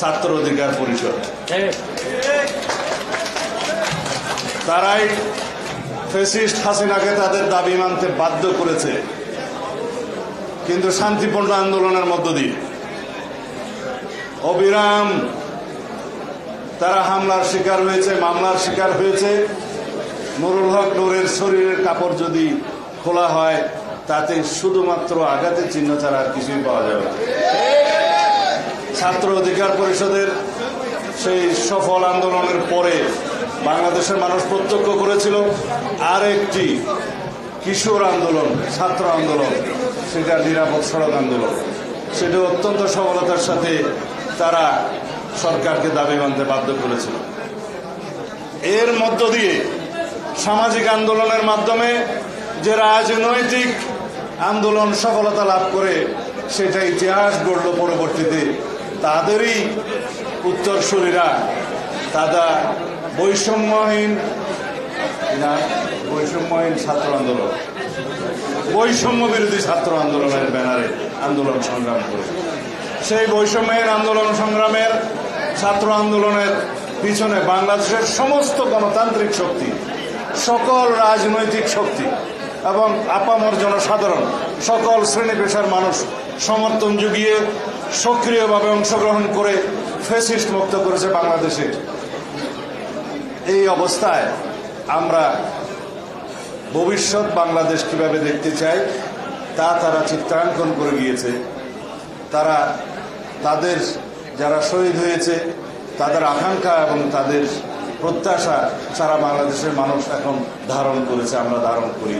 ছাত্র অধিকার পরিষদ তারাই ফেসিস্ট হাসিনাকে তাদের দাবি মানতে বাধ্য করেছে। কিন্তু শান্তিপূর্ণ আন্দোলনের মধ্য দিয়ে অবিরাম তারা হামলার শিকার হয়েছে, মামলার শিকার হয়েছে। নুরুল হক নুরের শরীরের কাপড় যদি খোলা হয়, তাতে শুধুমাত্র আঘাতের চিহ্ন ছাড়া আর কিছুই পাওয়া যাবে ছাত্র অধিকার পরিষদের সেই সফল আন্দোলনের পরে বাংলাদেশের মানুষ প্রত্যক্ষ করেছিল আর একটি কিশোর আন্দোলন, ছাত্র আন্দোলন, সেটা নিরাপদ সড়ক আন্দোলন। সেটা অত্যন্ত সফলতার সাথে তারা সরকারকে দাবি মানতে বাধ্য করেছিল। এর মধ্য দিয়ে সামাজিক আন্দোলনের মাধ্যমে যে রাজনৈতিক আন্দোলন সফলতা লাভ করে, সেটা ইতিহাস গড়ল পরবর্তীতে। তাদেরই উত্তরসূরিরা তারা বৈষম্যহীন না, বৈষম্যহীন ছাত্র আন্দোলন। বৈষম্য বিরোধী ছাত্র আন্দোলনের ব্যানারে আন্দোলন সংগ্রাম করে। সেই বৈষম্যহীন আন্দোলন সংগ্রামের ছাত্র আন্দোলনের পিছনে বাংলাদেশের সমস্ত গণতান্ত্রিক শক্তি, সকল রাজনৈতিক শক্তি এবং আপামর জনসাধারণ, সকল শ্রেণি পেশার মানুষ সমর্থন জুগিয়ে সক্রিয়ভাবে অংশগ্রহণ করে ফেসিস্ট মুক্ত করেছে বাংলাদেশে। এই অবস্থায় আমরা ভবিষ্যৎ বাংলাদেশ কীভাবে দেখতে চাই, তা তারা চিত্রাঙ্কন করে গিয়েছে। তারা তাদের যারা শহীদ হয়েছে, তাদের আকাঙ্ক্ষা এবং তাদের প্রত্যাশা সারা বাংলাদেশের মানুষ এখন ধারণ করেছে, আমরা ধারণ করি।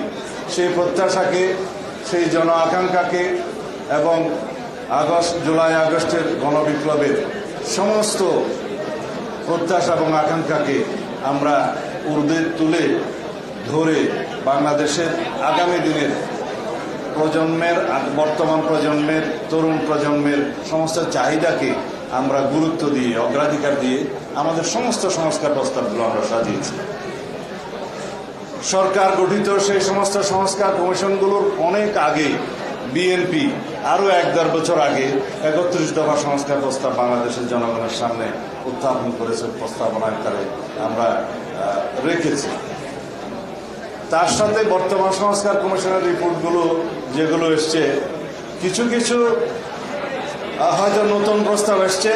সেই প্রত্যাশাকে, সেই জন আকাঙ্ক্ষাকে এবং আগস্ট, জুলাই, আগস্টের গণবিপ্লবের সমস্ত প্রত্যাশা এবং আকাঙ্ক্ষাকে আমরা উর্দে তুলে ধরে বাংলাদেশের আগামী দিনের প্রজন্মের, বর্তমান প্রজন্মের, তরুণ প্রজন্মের সমস্ত চাহিদাকে আমরা গুরুত্ব দিয়ে, অগ্রাধিকার দিয়ে আমাদের সমস্ত সংস্কার প্রস্তাবগুলো আমরা সাজিয়েছি। সরকার গঠিত সেই সমস্ত সংস্কার কমিশনগুলোর অনেক আগে বিএনপি আরও এক দেড় বছর আগে একত্রিশ দফা সংস্কার প্রস্তাব বাংলাদেশের জনগণের সামনে উত্থাপন করেছে প্রস্তাবনা আকারে আমরা রেখেছি। তার সাথে বর্তমান সংস্কার কমিশনের রিপোর্টগুলো, যেগুলো এসছে, কিছু কিছু হয়তো নতুন প্রস্তাব এসছে,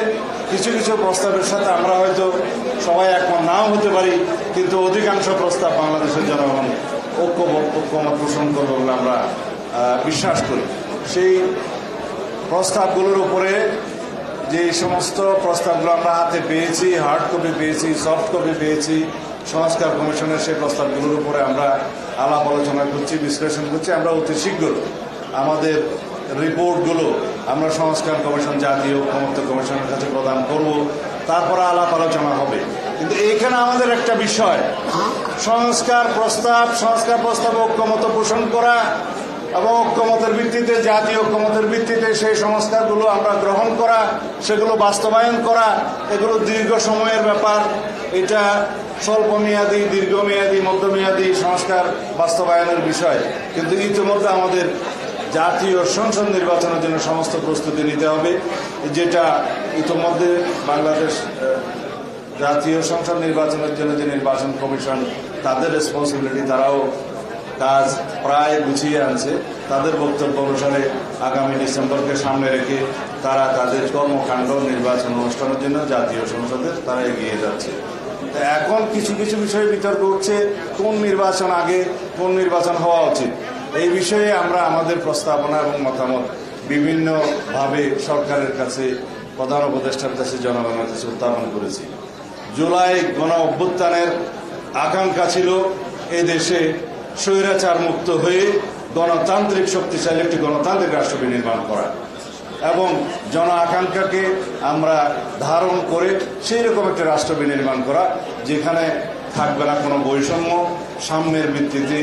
কিছু কিছু প্রস্তাবের সাথে আমরা হয়তো সবাই একমত, নাও হতে পারি, কিন্তু অধিকাংশ প্রস্তাব বাংলাদেশের জনগণ ঐক্য ঐক্যমত পোষণ করবে বলে আমরা বিশ্বাস করি। সেই প্রস্তাবগুলোর উপরে যে সমস্ত প্রস্তাবগুলো আমরা হাতে পেয়েছি হার্ড কপি পেয়েছি সফট কপি পেয়েছি সংস্কার কমিশনের সেই প্রস্তাবগুলোর উপরে আমরা আলাপ আলোচনা করছি বিশ্লেষণ করছি। আমরা অতি শীঘ্র আমাদের রিপোর্টগুলো আমরা সংস্কার কমিশন জাতীয় ঐক্যমত্য কমিশনের কাছে প্রদান করব। তারপরে আলাপ আলোচনা হবে। কিন্তু এখানে আমাদের একটা বিষয়। সংস্কার প্রস্তাব সংস্কার প্রস্তাব ঐক্যমত পোষণ করা এবং ঐক্যমতের ভিত্তিতে, জাতীয় ঐক্যমতের ভিত্তিতে সেই সংস্কারগুলো আমরা গ্রহণ করা, সেগুলো বাস্তবায়ন করা, এগুলো দীর্ঘ সময়ের ব্যাপার। এটা স্বল্প মেয়াদী দীর্ঘমেয়াদী, মধ্যমেয়াদী সংস্কার বাস্তবায়নের বিষয়। কিন্তু ইতিমধ্যে আমাদের জাতীয় সংসদ নির্বাচনের জন্য সমস্ত প্রস্তুতি নিতে হবে, যেটা ইতিমধ্যে বাংলাদেশ জাতীয় সংসদ নির্বাচনের জন্য যে নির্বাচন কমিশন, তাদের রেসপন্সিবিলিটি তারাও কাজ প্রায় গুছিয়ে আনছে। তাদের বক্তব্য অনুসারে আগামী ডিসেম্বরকে সামনে রেখে তারা তাদের কর্মকাণ্ড, নির্বাচন অনুষ্ঠানের জন্য জাতীয় সংসদে তারা এগিয়ে যাচ্ছে। এখন কিছু কিছু বিষয়ে বিতর্ক উঠছে কোন নির্বাচন আগে, কোন নির্বাচন হওয়া উচিত। এই বিষয়ে আমরা আমাদের প্রস্তাবনা এবং মতামত বিভিন্নভাবে সরকারের কাছে, প্রধান উপদেষ্টার কাছে, জনগণের কাছে উত্থাপন করেছি। জুলাই গণ অভ্যুত্থানের আকাঙ্ক্ষা ছিল এই দেশে স্বৈরাচার মুক্ত হয়ে গণতান্ত্রিক শক্তিশালী একটি গণতান্ত্রিক রাষ্ট্র নির্মাণ করা। এবং জন আকাঙ্ক্ষাকে আমরা ধারণ করে সেই রকম একটা রাষ্ট্র বিনির্মাণ করা, যেখানে থাকবে না কোনো বৈষম্য, সাম্যের ভিত্তিতে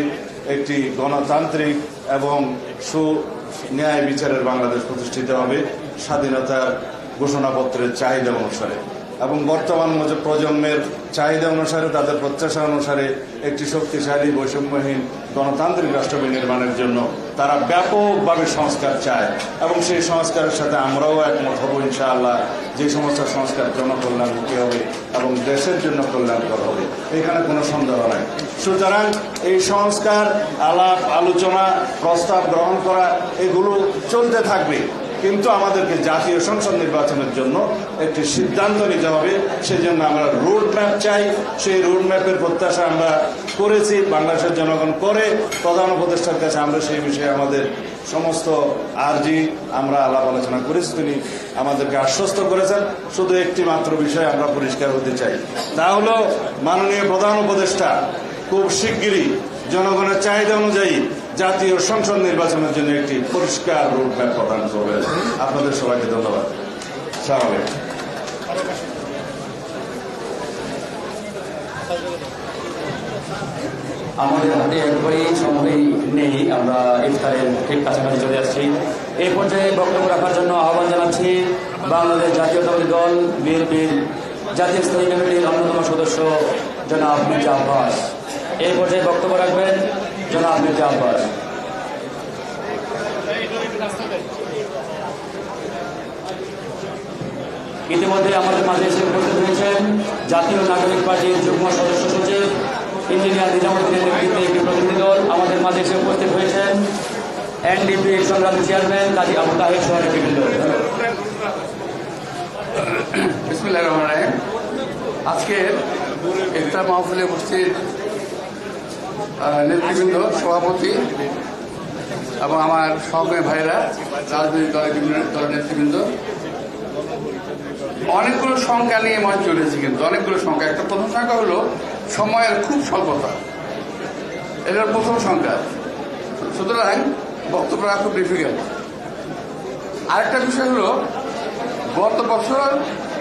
একটি গণতান্ত্রিক এবং সু, ন্যায় বিচারের বাংলাদেশ প্রতিষ্ঠিত হবে স্বাধীনতার ঘোষণাপত্রের চাহিদা অনুসারে। এবং বর্তমান প্রজন্মের চাহিদা অনুসারে, তাদের প্রত্যাশা অনুসারে একটি শক্তিশালী বৈষম্যহীন গণতান্ত্রিক রাষ্ট্র নির্মাণের জন্য তারা ব্যাপকভাবে সংস্কার চায়। এবং সেই সংস্কারের সাথে আমরাও একমত হব, ইনশাআল্লাহ। যে সমস্ত সংস্কার জনকল্যাণমুখী হবে এবং দেশের জন্য কল্যাণকর হবে, এখানে কোনো সন্দেহ নাই। সুতরাং এই সংস্কার, আলাপ, আলোচনা, প্রস্তাব গ্রহণ করা, এগুলো চলতে থাকবে। কিন্তু আমাদেরকে জাতীয় সংসদ নির্বাচনের জন্য একটি সিদ্ধান্ত নিতে হবে। সেজন্য আমরা রোড ম্যাপ চাই। সেই রোড ম্যাপের প্রত্যাশা আমরা করেছি। বাংলাদেশের জনগণ করে প্রধান উপদেষ্টার কাছে আমরা সেই বিষয়ে আমাদের সমস্ত আর্জি আমরা আলাপ আলোচনা করেছি। তিনি আমাদেরকে আশ্বস্ত করেছেন। শুধু একটি মাত্র বিষয় আমরা পরিষ্কার হতে চাই। তা হলো মাননীয় প্রধান উপদেষ্টা খুব শিগগিরই জনগণের চাহিদা অনুযায়ী জাতীয় সংসদ নির্বাচনের জন্য একটি পরিষ্কার রোডম্যাপ প্রদান করবেন আপনাদের সবাইকে ধন্যবাদ। স্বাভাবিক আমাদের হাতে একবারই সময় নেই, আমরা ইফতারের ঠিক কাছাকাছি চলে আসছি। এই পর্যায়ে বক্তব্য রাখার জন্য আহ্বান জানাচ্ছি বাংলাদেশ জাতীয়তাবাদী দল, বিএনপির জাতীয় স্থায়ী কমিটির অন্যতম সদস্য জনাব মির্জা আব্বাস। এই পর্যায়ে বক্তব্য রাখবেন জনাব মির্জা ইতিমধ্যে আমাদের মাঝে এসে উপস্থিত হয়েছেন জাতীয় নাগরিক পার্টির যুগ্ম সদস্য সচিব, ইঞ্জিনিয়ার নিজামুদ্দিনের নেতৃত্বে একটি প্রতিনিধি দল আমাদের মাঝে এসে উপস্থিত হয়েছেন। এনডিপি সংগ্রামী চেয়ারম্যান কাজী আবু তাহের রহমান রাহিম। আজকের ইফতার মাহফিলে উপস্থিত নেতৃবৃন্দ, সভাপতি এবং আমার সহকর্মী ভাইরা, রাজনৈতিক দলের বিভিন্ন দলের নেতৃবৃন্দ। অনেকগুলো সংখ্যা নিয়ে মঞ্চ চলেছে কিন্তু, অনেকগুলো সংখ্যা। একটা প্রথম সংখ্যা হলো সময়ের খুব স্বল্পতা। এটা প্রথম সংখ্যা। সুতরাং বক্তব্য রাখা খুব ডিফিকাল্ট আরেকটা বিষয় হলো, গত বছর,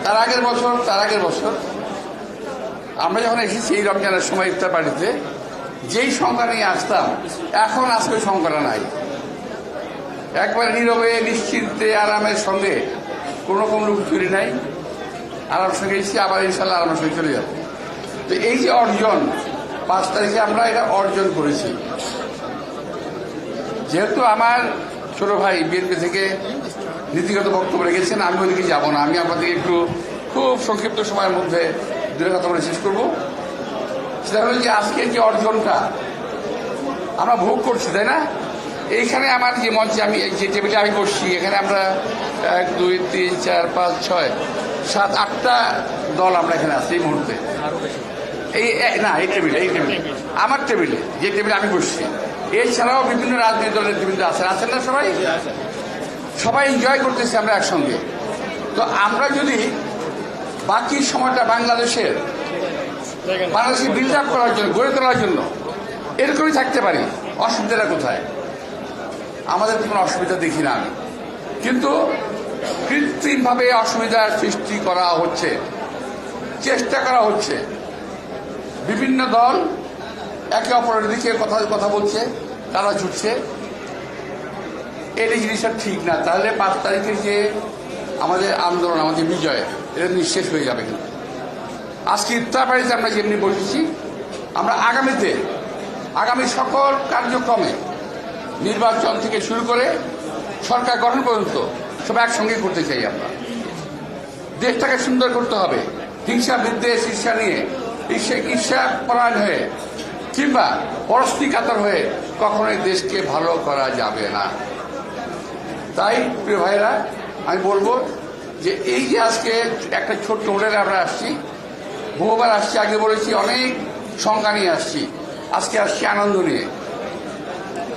তার আগের বছর, তার আগের বছর আমরা যখন এসেছি এই রমজানের সময় ইফতার পার্টিতে যেই সংখ্যা নিয়ে আসতাম, এখন আজকে সংখ্যাটা নাই। একবারে নীরবে নিশ্চিন্তে, আরামের সঙ্গে কোনো রকম লোক চুরি নাই। আরাম সঙ্গে এসেছি, আবার ইনশাল্লাহ আরামের সঙ্গে চলে যাব। তো এই যে অর্জন, পাঁচ তারিখে আমরা এটা অর্জন করেছি। যেহেতু আমার ছোট ভাই বিএনপি থেকে নীতিগত বক্তব্য রেখেছেন, আমি ওইদিকে যাব না। আমি আপনাদের একটু খুব সংক্ষিপ্ত সময়ের মধ্যে দুটো কথা বলে শেষ করব। সেটা হলো যে আজকের যে অর্জনটা, আমরা ভোগ করছি, তাই না? এইখানে আমার যে মঞ্চে আমি যে টেবিলে আমি বসছি, এখানে আমরা এক, দুই, তিন, চার, পাঁচ, ছয়, সাত, আটটা দল আমরা এখানে আছি এই মুহূর্তে। এই না, এই টেবিলে এই টেবিলে আমার টেবিলে যে টেবিলে আমি বসছি। এছাড়াও বিভিন্ন রাজনৈতিক দলের নেতৃবৃন্দ আছেন। আছেন না সবাই? সবাই এনজয় করতেছি আমরা একসঙ্গে। তো আমরা যদি বাকি সময়টা বাংলাদেশের বাংলাদেশকে বিল্ড আপ করার জন্য, গড়ে তোলার জন্য এরকমই থাকতে পারি। অসুবিধাটা কোথায়? আমাদের কোনো অসুবিধা দেখি না আমি। কিন্তু কৃত্রিমভাবে অসুবিধার সৃষ্টি করা হচ্ছে, চেষ্টা করা হচ্ছে। বিভিন্ন দল একে অপরের দিকে কথা কথা বলছে, তারা ছুটছে। এই জিনিসটা ঠিক না। তাহলে পাঁচ তারিখের যে আমাদের আন্দোলন, আমাদের বিজয়, এটা নিঃশেষ হয়ে যাবে কিন্তু। আজকে ইফতার বাড়িতে আমরা যেমনি বসেছি, আমরা আগামীতে, আগামী সকল কার্যক্রমে নির্বাচন থেকে শুরু করে সরকার গঠন পর্যন্ত সব একসঙ্গে করতে চাই আমরা। দেশটাকে সুন্দর করতে হবে, হিংসা, বিদ্বেষ, ঈর্ষা নিয়ে, ঈর্ষা ঈর্ষা পরায়ণ হয়ে, কিংবা পরস্তি কাতর হয়ে কখনোই দেশকে ভালো করা যাবে না। তাই, প্রিয় ভাইরা আমি বলব যে এই যে আজকে একটা ছোট্ট হোটেলে আমরা আসছি বহুবার আসছি, আগে বলেছি, অনেক সংখ্যা নিয়ে আসছি। আজকে আসছি আনন্দ নিয়ে।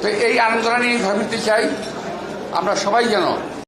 তো এই আনন্দটা নিয়ে ভাবিতে চাই, আমরা সবাই যেন